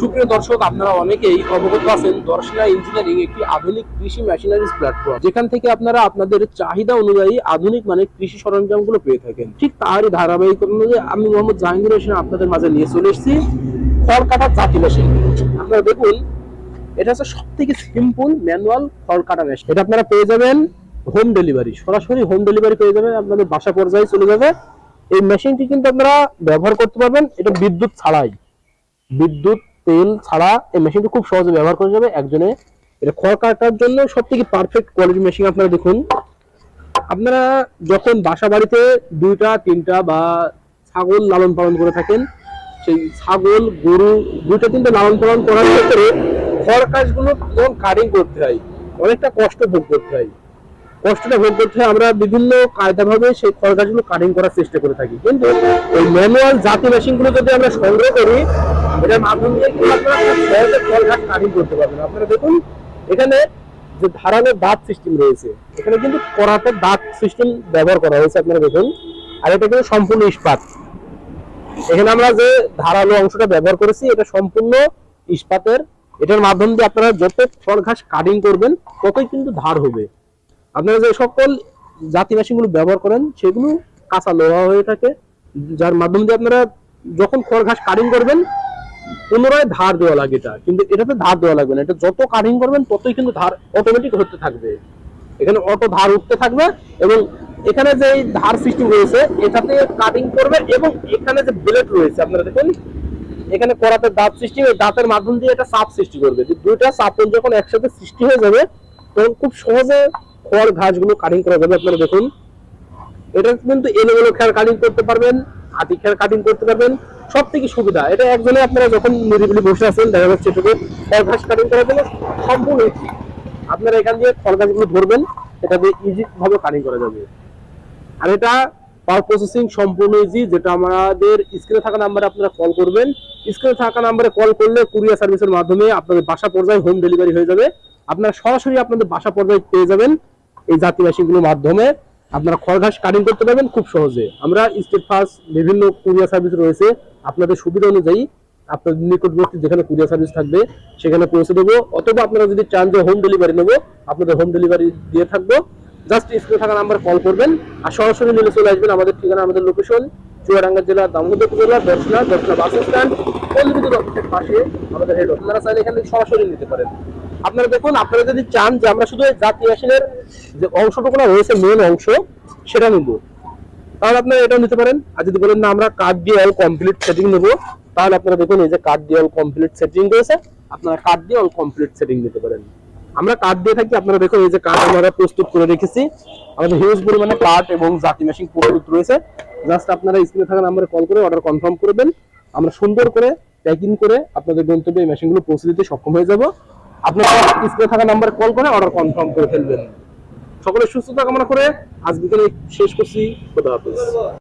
সুপ্রিয় দর্শক, আপনারা অনেকেই অবগত আছেন দর্শনা ইঞ্জিনিয়ারিং একটি আধুনিক কৃষি মেশিনারিজ প্ল্যাটফর্ম যেখান থেকে আপনারা আপনাদের চাহিদা অনুযায়ী আধুনিক মানে কৃষি সরঞ্জামগুলো পেয়ে থাকেন। ঠিক তারই ধারাবাহিক অনুযায়ী আমি মোহাম্মদ জাহাঙ্গীর হোসেন আপনাদের মাঝে নিয়ে চলে এসেছি খড় কাটা জাতি মেশিন আপনারা দেখুন, এটা হচ্ছে সব থেকে সিম্পল ম্যানুয়াল খড় কাটা মেশিন এটা আপনারা পেয়ে যাবেন হোম ডেলিভারি সরাসরি হোম ডেলিভারি পেয়ে যাবেন, আপনাদের বাসা পর্যায়ে চলে যাবে। এই মেশিনটি কিন্তু আপনারা ব্যবহার করতে পারবেন, এটা বিদ্যুৎ ছাড়াই। বিদ্যুৎ তেল ছাড়া এই মেশিনটি খুব সহজে ব্যবহার করা যাবে একজনে। এটা খড় কাটার জন্য সব থেকে পারফেক্ট কোয়ালিটি মেশিন আপনারা দেখুন। আপনারা যখন বাসা বাড়িতে দুইটা, তিনটা বা ছাগল লালন পালন করে থাকেন, সেই ছাগল, গরু দুইটা, তিনটা লালন পালন করার ক্ষেত্রে খড় কাজগুলো যখন কাটিং করতে হয়। অনেকটা কষ্ট ভোগ করতে হয়। কষ্টটা ভোগ করতে হয়, আমরা বিভিন্ন কায়দাভাবে সেই খড় গাছগুলো কাটিং করার চেষ্টা করে থাকি। কিন্তু ওই ম্যানুয়াল জাতি মেশিনগুলো যদি আমরা সংগ্রহ করি এটার মাধ্যমে দিয়ে খড় কাটিং করতে পারবেন। আপনারা দেখুন, এখানে যে ধারালো দাঁত সিস্টেম রয়েছে, এখানে কিন্তু করাতে দাঁত সিস্টেম ব্যবহার করা হয়েছে, আপনারা দেখুন। আর এটা কিন্তু সম্পূর্ণ ইস্পাত। এখানে আমরা যে ধারালো অংশটা ব্যবহার করেছি, এটা সম্পূর্ণ ইস্পাতের। এটার মাধ্যম দিয়ে আপনারা যত খড় ঘাস কাটিং করবেন, ততই কিন্তু ধার হবে। আপনারা যে সকল জাতি মেশিনগুলো ব্যবহার করেন, সেগুলো কাঁচা লোহা হয়ে থাকে, যার মাধ্যম দিয়ে আপনারা যখন খড় ঘাস কাটিং করবেন পুনরায় ধার দেওয়া লাগে এটা। কিন্তু এটাতে ধার দেওয়া লাগবে না। এটা যত কাটিং করবেন, ততই কিন্তু ধার অটোমেটিক হতে থাকবে। এখানে অটো ধার উঠতে থাকবে এবং এখানে যে ধার সিস্টেম রয়েছে, এটাতে কাটিং করবে এবং এখানে যে ব্লেড রয়েছে, আপনারা দেখুন, এখানে করাতে দাঁত সৃষ্টি ওই দাঁতের মাধ্যম দিয়ে এটা সাপ সৃষ্টি করবে। দুইটা চাপন যখন একসাথে সৃষ্টি হয়ে যাবে, তখন খুব সহজে খড়, ঘাসগুলো কাটিং করা যাবে। আপনারা দেখুন এটা কিন্তু এলোমেলো খেয়ার কাটিং করতে পারবেন, হাতি খেয়ার কাটিং করতে পারবেন সব থেকে সুবিধা। এটা একজনে আপনারা যখন নিরিবিলি বসে আছেন, দেখা যাচ্ছে এটুকু ঘাস কাটিং করার জন্য সম্পূর্ণ। আপনারা এখান দিয়ে খড় ঘাসগুলো ধরবেন, এটা দিয়ে ইজি ভাবে কাটিং করা যাবে। আর এটা পাওয়ার প্রসেসিং সম্পূর্ণ ইজি যেটা আমাদের স্ক্রিনে থাকা নাম্বারে আপনারা কল করবেন। স্ক্রিনে থাকা নাম্বারে কল করলে কুরিয়ার সার্ভিসের মাধ্যমে আপনাদের বাসা পর্যায়ে হোম ডেলিভারি হয়ে যাবে। আপনারা সরাসরি আপনাদের বাসা পর্যায়ে পেয়ে যাবেন এই জাতি মেশিনগুলোর মাধ্যমে। আপনারা খড় ঘাস কাটিং করতে পারবেন খুব সহজে। আমরা স্টেট ফার্স্ট বিভিন্ন কুরিয়ার সার্ভিস রয়েছে, আপনাদের সুবিধা অনুযায়ী আপনাদের নিকটবর্তী যেখানে কুরিয়ার সার্ভিস থাকবে, সেখানে পৌঁছে দেবো। অথবা আপনারা যদি চান যে হোম ডেলিভারি নেব, আপনাদের হোম ডেলিভারি দিয়ে থাকব। জাস্ট স্ক্রিনে থাকা নাম্বার কল করবেন, আর সরাসরি নিলে চলে আসবেন আমাদের ঠিকানা, আমাদের লোকেশন চুয়াডাঙ্গা জেলা দামোদর উপজেলা দর্শনা দর্শনা বাস স্ট্যান্ড অফিসের পাশে আমাদের হেড আপনারা চাইলে এখান সরাসরি নিতে পারেন। আপনারা দেখুন, আপনারা যদি চান যে আমরা শুধু জাতি মেশিনের যে অংশটুকু রয়েছে মেন অংশ, সেটা নিব। তাহলে আপনারা এটাও নিতে পারেন। আর যদি বলেন না, আমরা কার্ড দিয়ে অল কমপ্লিট সেটিং নেব, তাহলে আপনারা দেখুন এই যে কার্ড দিয়ে অল কমপ্লিট সেটিং রয়েছে, আপনারা কার্ড দিয়ে অল কমপ্লিট সেটিং নিতে পারেন। আমরা কার্ড দিয়ে থাকি, আপনারা দেখুন এই যে কার্ড আমরা প্রস্তুত করে রেখেছি। আমাদের হিউজ পরিমাণে কার্ড এবং জাতি মেশিন প্রস্তুত রয়েছে। জাস্ট আপনারা স্ক্রিনে থাকা নাম্বারে কল করে অর্ডার কনফার্ম করবেন। আমরা সুন্দর করে প্যাকিং করে আপনাদের গন্তব্যে এই মেশিনগুলো পৌঁছে দিতে সক্ষম হয়ে যাব। আপনারা স্ক্রিনে থাকা নাম্বারে কল করে অর্ডার কনফার্ম করে ফেলবেন। সকলের সুস্থতা কামনা করে আজ বিকেলে শেষ করছি। খোদা হাফেজ।